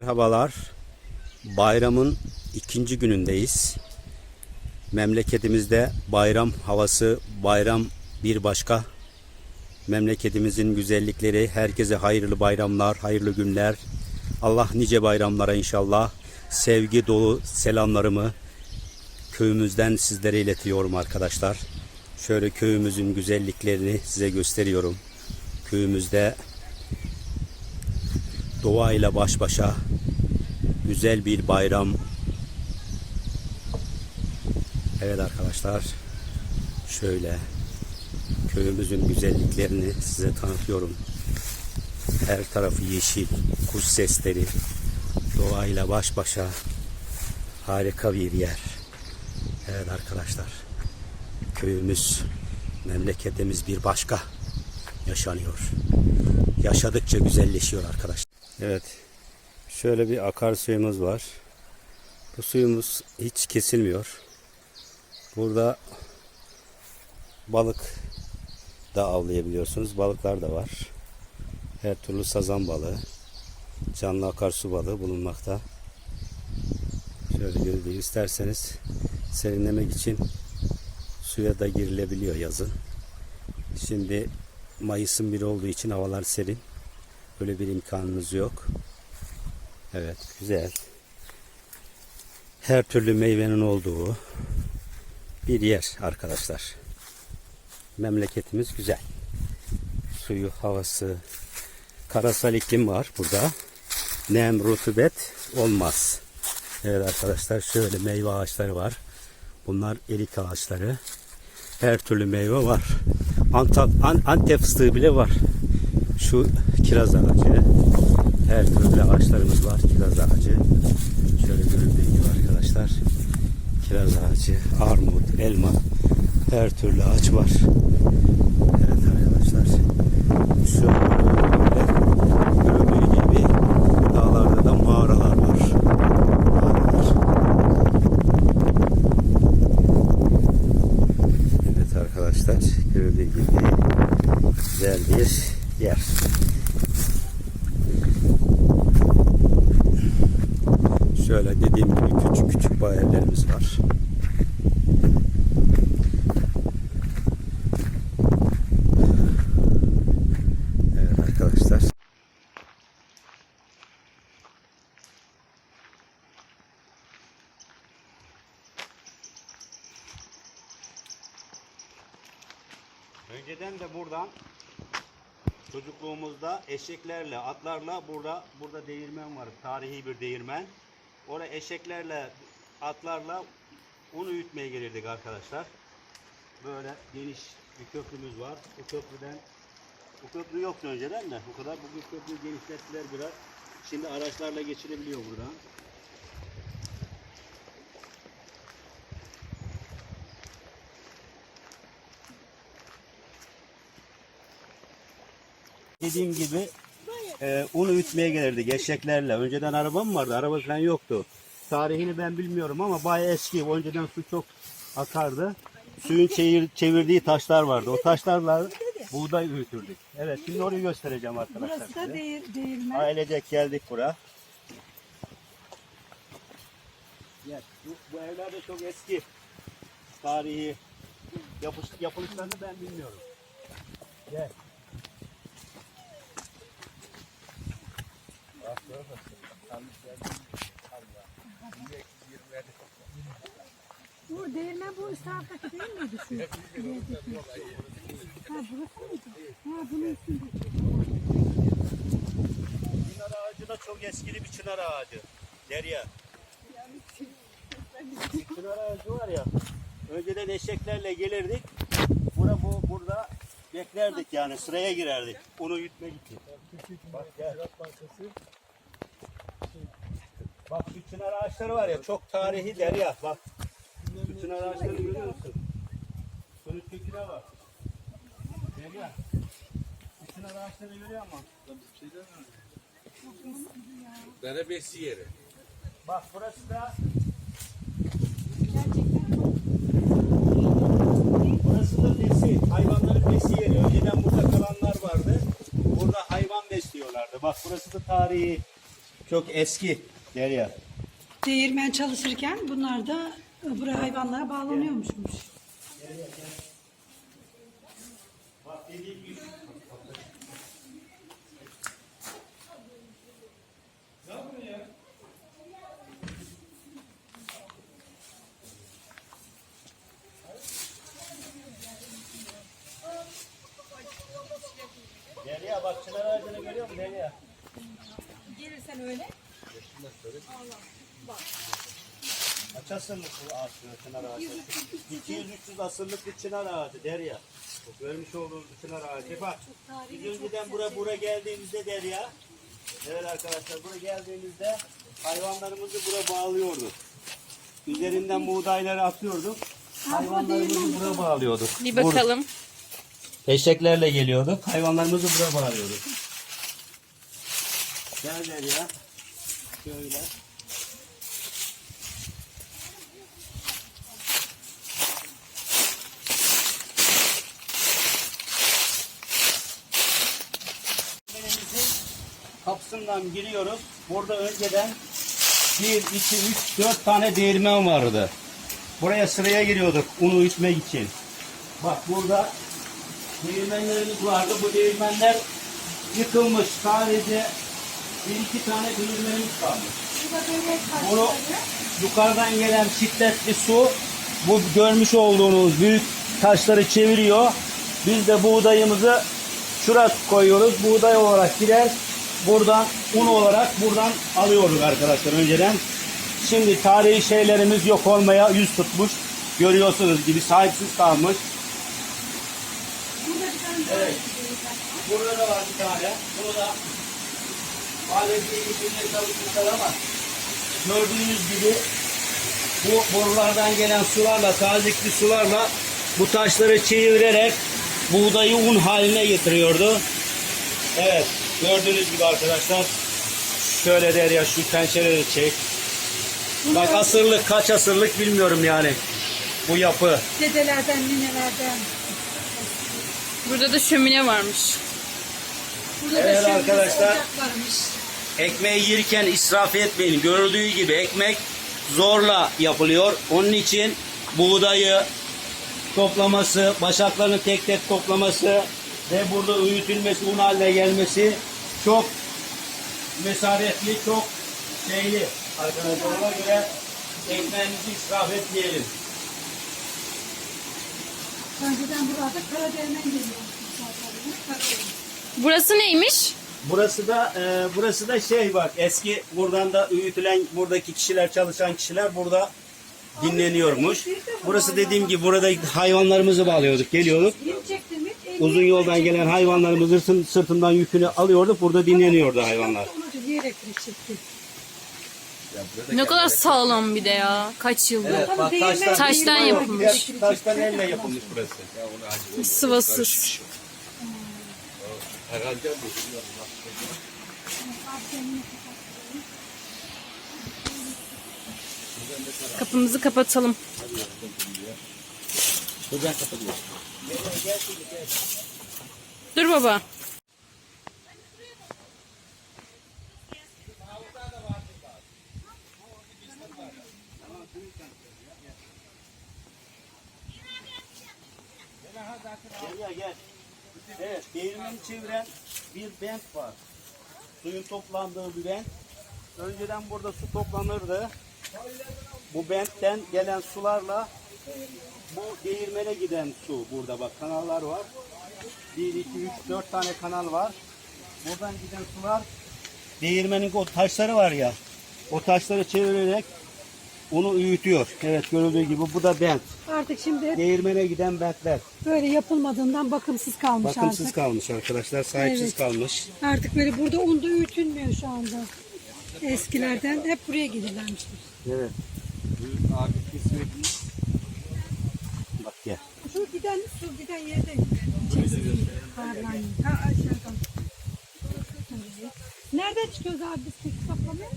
Merhabalar. Bayramın ikinci günündeyiz. Memleketimizde bayram havası, bayram bir başka. Memleketimizin güzellikleri, herkese hayırlı bayramlar, hayırlı günler. Allah nice bayramlara inşallah. Sevgi dolu selamlarımı köyümüzden sizlere iletiyorum arkadaşlar. Şöyle köyümüzün güzelliklerini size gösteriyorum. Köyümüzde doğayla baş başa güzel bir bayram. Evet arkadaşlar şöyle köyümüzün güzelliklerini size tanıtıyorum. Her tarafı yeşil, kuş sesleri, doğayla baş başa harika bir yer. Evet arkadaşlar köyümüz, memleketimiz bir başka yaşanıyor. Yaşadıkça güzelleşiyor arkadaşlar. Evet. Şöyle bir akarsuyumuz var. Bu suyumuz hiç kesilmiyor. Burada balık da avlayabiliyorsunuz. Balıklar da var. Her türlü sazan balığı, canlı akarsu balığı bulunmakta. Şöyle gördüğünüz isterseniz serinlemek için suya da girilebiliyor yazın. Şimdi Mayıs'ın biri olduğu için havalar serin. Böyle bir imkanınız yok. Evet, güzel. Her türlü meyvenin olduğu bir yer arkadaşlar. Memleketimiz güzel. Suyu, havası, karasal iklim var burada. Nem, rutubet olmaz. Evet arkadaşlar şöyle meyve ağaçları var. Bunlar erik ağaçları. Her türlü meyve var. Antep, An- Antep fıstığı bile var. Şu kiraz ağacı. Her türlü ağaçlarımız var. Kiraz ağacı. Şöyle görüldüğü gibi arkadaşlar. Kiraz ağacı, armut, elma. Her türlü ağaç var. Evet arkadaşlar. Şu an böyle görüldüğü gibi dağlarda da mağaralar var. Mağaralar. Evet arkadaşlar görüldüğü gibi güzel bir yer. Şöyle dediğim gibi küçük küçük bayerlerimiz var. Evet arkadaşlar. Önceden de buradan çocukluğumuzda eşeklerle, atlarla burada burada değirmen var. Tarihi bir değirmen. Oraya eşeklerle, atlarla un üyütmeye gelirdik arkadaşlar. Böyle geniş bir köprümüz var. Bu köprüden bu köprü yoktu önceden de. Bu kadar bugün köprüyü genişlettiler biraz. Şimdi araçlarla geçilebiliyor buradan. Dediğim gibi e, un üyütmeye gelirdik eşeklerle. Önceden arabam vardı. Araba falan yoktu. Tarihini ben bilmiyorum ama bayağı eski. Önceden su çok akardı. Suyun çevir, çevirdiği taşlar vardı. O taşlarla buğday üyütürdük. Evet şimdi orayı göstereceğim arkadaşlar Burası da değir, değirmen. Ailecek geldik buraya. Bu, bu evler de çok eski. Tarihi. Yapış, yapılışlarını ben bilmiyorum. Gel. Bu değirmen bu üst taraftaki değil miydi şu? Ha burası mıydı? Ha bunun üstündeki. Çınar ağacı da çok eskili bir çınar ağacı. Derya. çınar ağacı var ya. Önceden eşeklerle gelirdik. Bura bu burada beklerdik yani sıraya girerdik. Yutmak için. Bak gel. Bak şu çınar ağaçları var ya çok tarihi derya. Bak. Şu çınar ağaçları görüyor musun? Şunun köküne bak. Derya. Şu çınar ağaçlarını görüyor musun? Dere besi yeri. Bak burası da burası da besi. Hayvanların besi yeri. Besliyorlardı. Bak burası da tarihi çok eski Derya. Değirmen çalışırken bunlar da buraya hayvanlara bağlanıyormuşmuş. Bak dediğim gibi. Derya bak çınar ağacını görüyor musun Derya? Gelirsen öyle. Kaç asırlık bu ağaç bu çınar ağacı? 200-300 asırlık bir çınar ağacı Derya. Bu Görmüş olduğunuz bir çınar ağacı. Bak biz önceden bura bura geldiğimizde Derya. Evet arkadaşlar buraya geldiğimizde hayvanlarımızı bura bağlıyorduk. Üzerinden buğdayları atıyorduk. Hayvanlarımızı bura bağlıyorduk. Bir Bur- bakalım. Eşeklerle geliyorduk. Hayvanlarımızı buraya bağlıyorduk. Gel Derya. Şöyle. Kapısından giriyoruz. Burada önceden 1, 2, 3, 4 tane değirmen vardı. Buraya sıraya giriyorduk unu ütmek için. Bak burada değirmenlerimiz vardı. Bu değirmenler yıkılmış. Sadece bir iki tane değirmenimiz kalmış. Bunu yukarıdan gelen şiddetli su bu görmüş olduğunuz büyük taşları çeviriyor. Biz de buğdayımızı şuraya koyuyoruz. Buğday olarak gider. Buradan un olarak buradan alıyorduk arkadaşlar önceden. Şimdi tarihi şeylerimiz yok olmaya yüz tutmuş. Görüyorsunuz gibi sahipsiz kalmış. Evet. Burada da var bir tane. Bunu da aletli içinde çalışmışlar ama gördüğünüz gibi bu borulardan gelen sularla, tazikli sularla bu taşları çevirerek buğdayı un haline getiriyordu. Evet, gördüğünüz gibi arkadaşlar şöyle der ya şu pençeleri çek. Bak asırlık kaç asırlık bilmiyorum yani bu yapı. Dedelerden, ninelerden. Burada da şömine varmış. Burada Evet şöyle arkadaşlar. ocak varmış. Ekmeği yerken israf etmeyin. Gördüğü gibi ekmek zorla yapılıyor. Onun için buğdayı toplaması, başaklarını tek tek toplaması ve burada öğütülmesi, un haline gelmesi çok mesaretli, çok şeyli. Arkadaşlar ona göre ekmeğimizi israf etmeyelim. Önceden burada Karadeniz'den geliyor. Karadeniz. Burası neymiş? Burası da e, burası da şey bak eski buradan da öğütülen buradaki kişiler çalışan kişiler burada dinleniyormuş. Burası dediğim gibi burada hayvanlarımızı bağlıyorduk geliyorduk. Uzun yoldan gelen hayvanlarımızı sırtın- sırtından yükünü alıyorduk. Burada dinleniyordu hayvanlar. Ne kadar sağlam bir de ya. Kaç yıldır. Ama değirmen- Taştan değirmen yapılmış. Taştan elle yapılmış burası. Sıvasız. Herhalde bu. Kapımızı kapatalım. Buradan kapatıyor. Dur baba. Evet, değirmeni çeviren bir bent var. Suyun toplandığı bir bent. Önceden burada su toplanırdı. Bu bentten gelen sularla bu değirmene giden su burada bak kanallar var. 1, 2, 3, 4 tane kanal var. Buradan giden sular değirmenin o taşları var ya o taşları çevirerek onu öğütüyor. Evet görüldüğü gibi bu da bent. Artık şimdi hep Değirmene giden bentler. böyle yapılmadığından bakımsız kalmış Bakımsız artık. kalmış arkadaşlar, sahipsiz Evet. kalmış. Artık böyle burada un da öğütülmüyor şu anda. Eskilerden hep buraya gelirlermiştir. Evet. Abi kesmek Bak gel. Şu giden su giden yerde çeksin. Ha aşağıdan. Nereden çıkıyoruz abi biz peki toplamaya?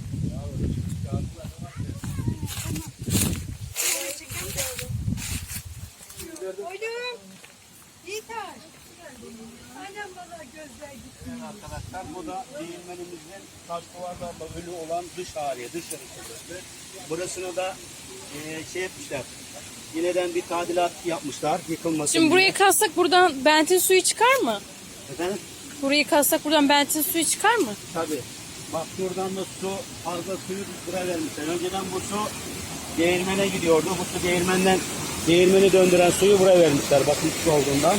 Koydum. İyi taş. Aynen bana gözler gitmiyor. Arkadaşlar bu da değirmenimizin taş duvarlarla ölü olan dış hali, dış yarısı. Burasını da e, şey yapmışlar. Yineden bir tadilat yapmışlar yıkılmasın Şimdi diye. burayı kazsak buradan bentin suyu çıkar mı? Efendim? Burayı kazsak buradan bentin suyu çıkar mı? Tabii. Bak şuradan da su, fazla suyu buraya vermişler. Önceden bu su değirmene gidiyordu. Bu su değirmenden, değirmeni döndüren suyu buraya vermişler. Bakın su olduğundan.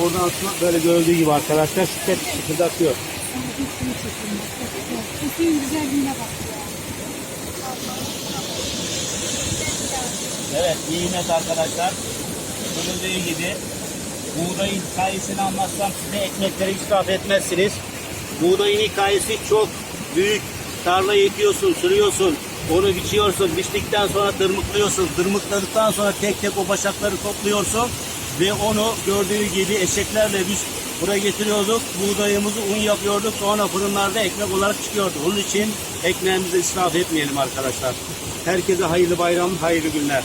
Buradan su böyle gördüğü gibi arkadaşlar şiddet şıkırdatıyor. Bütün güzelliğine bak ya. Evet, nimet arkadaşlar. Görüldüğü gibi buğdayın hikayesini anlatsam size ekmekleri israf etmezsiniz. Buğdayın hikayesi çok büyük. Tarlayı ekiyorsun, sürüyorsun, onu biçiyorsun, biçtikten sonra tırmıklıyorsun. Tırmıkladıktan sonra tek tek o başakları topluyorsun ve onu gördüğü gibi eşeklerle biz buraya getiriyorduk. Buğdayımızı un yapıyorduk. Sonra fırınlarda ekmek olarak çıkıyordu. Onun için ekmeğimizi israf etmeyelim arkadaşlar. Herkese hayırlı bayram, hayırlı günler.